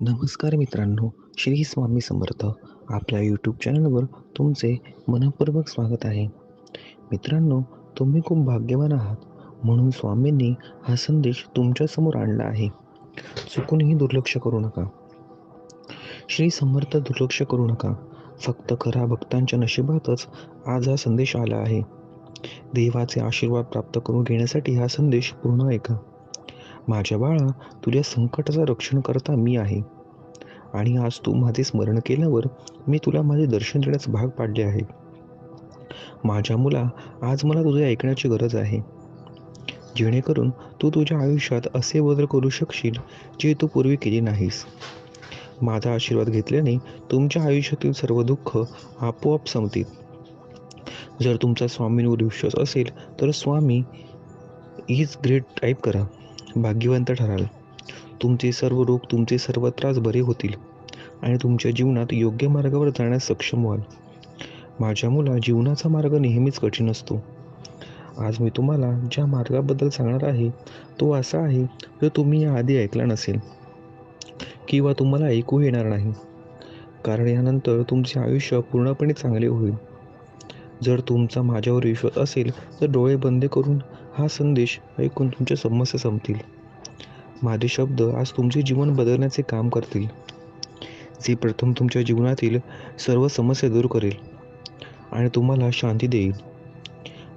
नमस्कार मित्रांनो, श्री स्वामी समर्थ. आपल्या यूट्यूब चॅनलवर तुमचे मनःपूर्वक स्वागत आहे. मित्रांनो, तुम्ही खूप भाग्यवान आहात, म्हणून स्वामींनी हा संदेश तुमच्यासमोर आणला आहे. चुकूनही दुर्लक्ष करू नका. श्री समर्थ दुर्लक्ष करू नका. फक्त खरा भक्तांच्या नशिबातच आज हा संदेश आला आहे. देवाचे आशीर्वाद प्राप्त करून घेण्यासाठी हा संदेश पूर्ण ऐका. माझ्या बाळा, तुझ्या संकटाचं रक्षण करता मी आहे आणि आज तू माझे स्मरण केल्यावर मी तुला माझे दर्शन देण्यास भाग पाडले आहे. माझ्या मुला, आज मला तुझे ऐकण्याची गरज आहे. जेणेकरून तू तुझ्या आयुष्यात असे बदल करू शकशील, जे तू पूर्वी केले नाहीस. माझा आशीर्वाद घेतल्याने तुमच्या आयुष्यातील सर्व दुःख आपोआप संपतील. जर तुमचा स्वामींवर विश्वास असेल तर स्वामी इज ग्रेट टाईप करा. भाग्यवंत ठराल. तुमचे सर्व रोग, तुमचे सर्व त्रास बरे होतील आणि तुमच्या जीवनात योग्य मार्गावर जाण्यास सक्षम व्हाल. माझ्या मुला, जीवनाचा मार्ग नेहमीच कठीण असतो. आज मी तुम्हाला ज्या मार्गाबद्दल सांगणार आहे, तो असा आहे जो तुम्ही याआधी ऐकला नसेल किंवा तुम्हाला ऐकू येणार नाही. कारण यानंतर तुमचे आयुष्य पूर्णपणे चांगले होईल. जर तुमचा माझ्यावर विश्वास असेल तर डोळे बंद करून हा संदेश ऐकून तुमच्या समस्या संपतील. माझे शब्द आज तुमचे जीवन बदलण्याचे काम करतील, जे प्रथम तुमच्या जीवनातील सर्व समस्या दूर करेल आणि तुम्हाला शांती देईल.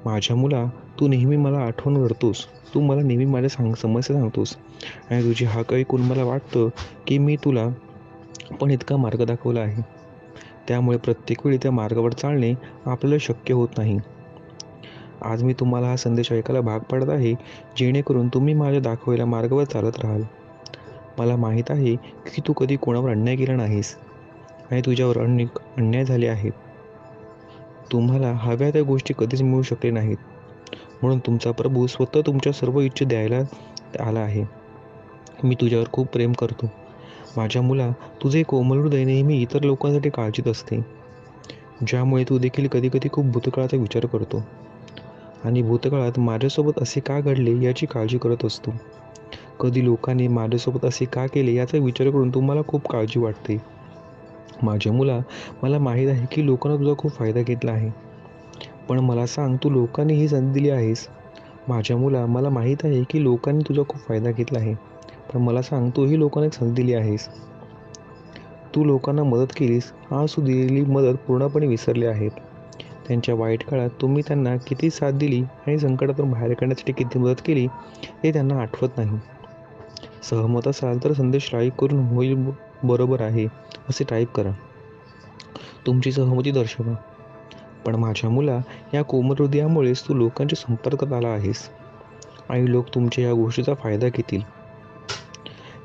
माझ्या मुला, तू नेहमी मला आठवण करतोस. तू मला नेहमी माझ्या सांग समस्या सांगतोस आणि तुझी हाक ऐकून मला वाटतं की मी तुला पण इतका मार्ग दाखवला आहे. त्यामुळे प्रत्येक वेळी त्या मार्गावर चालणे आपल्याला शक्य होत नाही. आज मी तुम्हाला हा संदेश ऐकायला भाग पाडत आहे, जेणेकरून तुम्ही माझ्या दाखवलेल्या मार्गावर चालत राहाल. मला माहीत आहे की तू कधी कोणावर अन्याय केला नाहीस आणि तुझ्यावर अन्य अन्याय झाले आहेत. तुम्हाला हव्या त्या गोष्टी कधीच मिळू शकले नाहीत. म्हणून तुमचा प्रभू स्वतः तुमच्या सर्व इच्छा द्यायला आला आहे. मी तुझ्यावर खूप प्रेम करतो. माझ्या मुला, तुझे कोमल हृदय नेहमी इतर लोकांसाठी काळजीत असते. ज्यामुळे तू देखील कधीकधी खूप भूतकाळाचा विचार करतो आणि भूतकाळात माझ्यासोबत असे का घडले याची काळजी करत असतो. कधी लोकांनी माझ्यासोबत असे का केले याचा विचार करून तुम्हाला खूप काळजी वाटते. माझ्या मुला, मला माहीत आहे की लोकांना तुझा खूप फायदा घेतला आहे. पण मला सांग, तू लोकांनी ही संधी दिली आहेस? माझ्या मुला, मला माहीत आहे की लोकांनी तुझा खूप फायदा घेतला आहे. तर मला सांग, तूही लोकांना एक संधी दिली आहेस. तू लोकांना मदत केलीस. आज तू दिलेली मदत पूर्णपणे विसरली आहेत. त्यांच्या वाईट काळात तुम्ही त्यांना किती साथ दिली आणि संकटातून बाहेर काढण्यासाठी किती मदत केली, हे त्यांना आठवत नाही. सहमत असाल तर संदेश लाईक करून होईल बरोबर आहे असे टाईप करा. तुमची सहमती दर्शवा. पण माझ्या मुला, या कोमल हृदयामुळेच तू लोकांच्या संपर्कात आला आहेस आणि लोक तुमच्या या गोष्टीचा फायदा घेतील.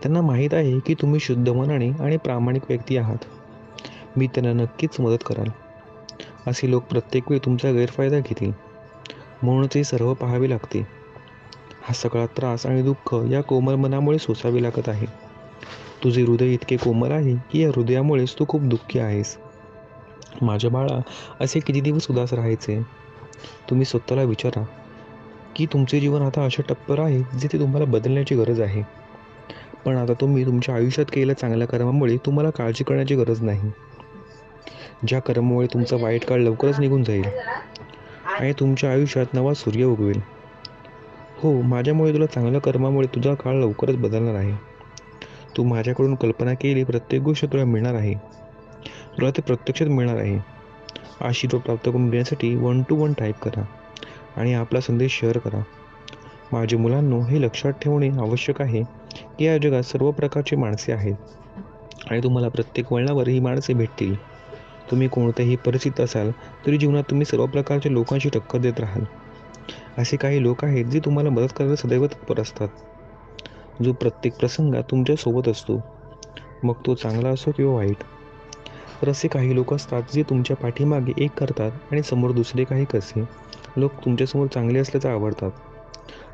त्यांना माहीत आहे की तुम्ही शुद्ध मनाने आणि प्रामाणिक व्यक्ती आहात. मी त्यांना नक्कीच मदत कराल. असे लोक प्रत्येक वेळी तुमचा गैरफायदा घेतील. म्हणूनच हे सर्व पाहावे लागते. हा सगळा त्रास आणि दुःख या कोमल मनामुळे सोसावे लागत आहे. तुझे हृदय इतके कोमल आहे की या हृदयामुळेच तू खूप दुःखी आहेस. माझ्या बाळा, असे किती दिवस उदास राहायचे? तुम्ही स्वतःला विचारा की तुमचे जीवन आता अशा टप्प्यावर आहे जिथे तुम्हाला बदलण्याची गरज आहे. पण आता तुम्ही तुमच्या आयुष्यात केलेल्या चांगल्या कर्मामुळे तुम्हाला काळजी करण्याची गरज नाही. ज्या कर्मामुळे तुमचा वाईट काळ लवकरच निघून जाईल आणि तुमच्या आयुष्यात नवा सूर्य उगवेल. हो, माझ्यामुळे तुला चांगल्या कर्मामुळे तुझा काळ लवकरच बदलणार आहे. तू माझ्याकडून कल्पना केली प्रत्येक गोष्ट तुला मिळणार आहे. तुला ते प्रत्यक्षात मिळणार आहे. आशीर्वाद प्राप्त करून घेण्यासाठी वन टू वन टाईप करा आणि आपला संदेश शेअर करा. माझ्या मुलांनो, हे लक्षात ठेवणे आवश्यक आहे की या जगात सर्व प्रकारची माणसे आहेत आणि तुम्हाला प्रत्येक वळणावर ही माणसे भेटतील. तुम्ही कोणत्याही परिस्थितीत असाल तरी जीवनात तुम्ही सर्व प्रकारच्या लोकांशी टक्कर देत राहाल. असे काही लोक आहेत जे तुम्हाला मदत करायला सदैव तत्पर असतात. जो प्रत्येक प्रसंगात तुमच्यासोबत असतो, मग तो चांगला असो किंवा वाईट. तर असे काही लोक असतात जे तुमच्या पाठीमागे एक करतात आणि समोर दुसरे काही कसे लोक तुमच्यासमोर चांगले असल्याचं आवडतात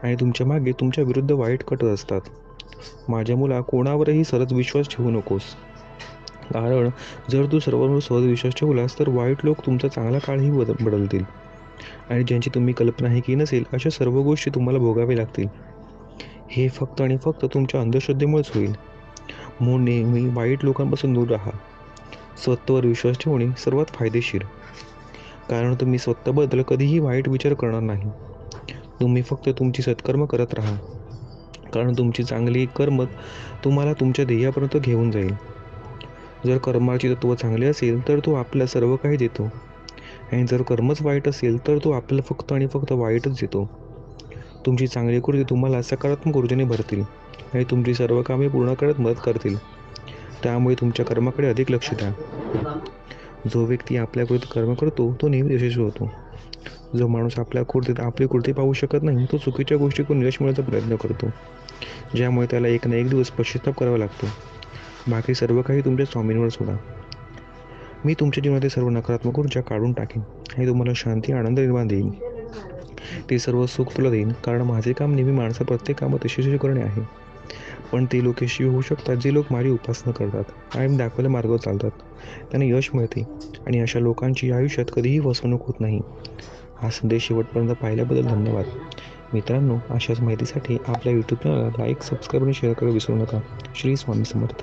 आणि तुमच्या मागे तुमच्या विरुद्ध वाईट कटत असतात. माझ्या मुला, कोणावरही सहज विश्वास ठेवू नकोस. कारण जर तू सर्वांवर सहज विश्वास ठेवलास तर वाईट लोक तुमचा चांगला काळही बद बदलतील आणि ज्यांची तुम्ही कल्पनाही की नसेल अशा सर्व गोष्टी तुम्हाला भोगाव्या लागतील. हे फक्त आणि फक्त तुमच्या अंधश्रद्धेमुळेच होईल. म्हणून नेहमी वाईट लोकांपासून दूर राहा स्वतःवर विश्वास ठेवणे सर्वात फायदेशीर कारण तुम्ही स्वतःबद्दल कधीही वाईट विचार करणार नाही तुम्ही फक्त तुमची सत्कर्म करत राहा कारण तुमची चांगली कर्म तुम्हाला तुमच्या ध्येयापर्यंत घेऊन जाईल. जर कर्माची तत्व चांगले असेल तर तो आपल्याला सर्व काही देतो. आणि जर कर्मच वाईट असेल तर तो आपल्याला फक्त आणि फक्त वाईटच देतो. तुमची चांगली कृती तुम्हाला सकारात्मक ऊर्जेने भरतील आणि तुमची सर्व कामे पूर्ण करत मदत करतील. त्यामुळे तुमच्या कर्माकडे अधिक लक्ष द्या. जो व्यक्ती आपल्या कर्म करतो तो नेहमी यशस्वी होतो. जो माणूस आपल्या कुर्तीत आपली कुर्ती पाहू शकत नाही तो चुकीच्या गोष्टी करून यश मिळवण्याचा प्रयत्न करतो. ज्यामुळे त्याला एक ना एक दिवस पश्चिताप करावा लागतो. बाकी सर्व काही तुमच्या स्वामींवर सोडा. मी तुमच्या जीवनातील सर्व नकारात्मक ऊर्जा काढून टाकेन. हे तुम्हाला शांती आनंद निर्माण देईन. ते सर्व सुख तुला देईन कारण माझे काम नेहमी माणसा प्रत्येक कामात यशस्वी करणे आहे. पण ते लोक यशस्वी होऊ शकतात जे लोक माझी उपासना करतात. आणि दाखवल्या मार्गावर चालतात. त्यांना यश मिळते. आणि अशा लोकांची आयुष्यात कधीही फसवणूक होत नाही. हा संदेश शेवटपर्यंत पाहिल्याबद्दल धन्यवाद. मित्रांनो अशाच माहितीसाठी आपल्या यूट्यूब चॅनलला लाईक सबस्क्राईब आणि शेअर करायला विसरू नका. श्री स्वामी समर्थ.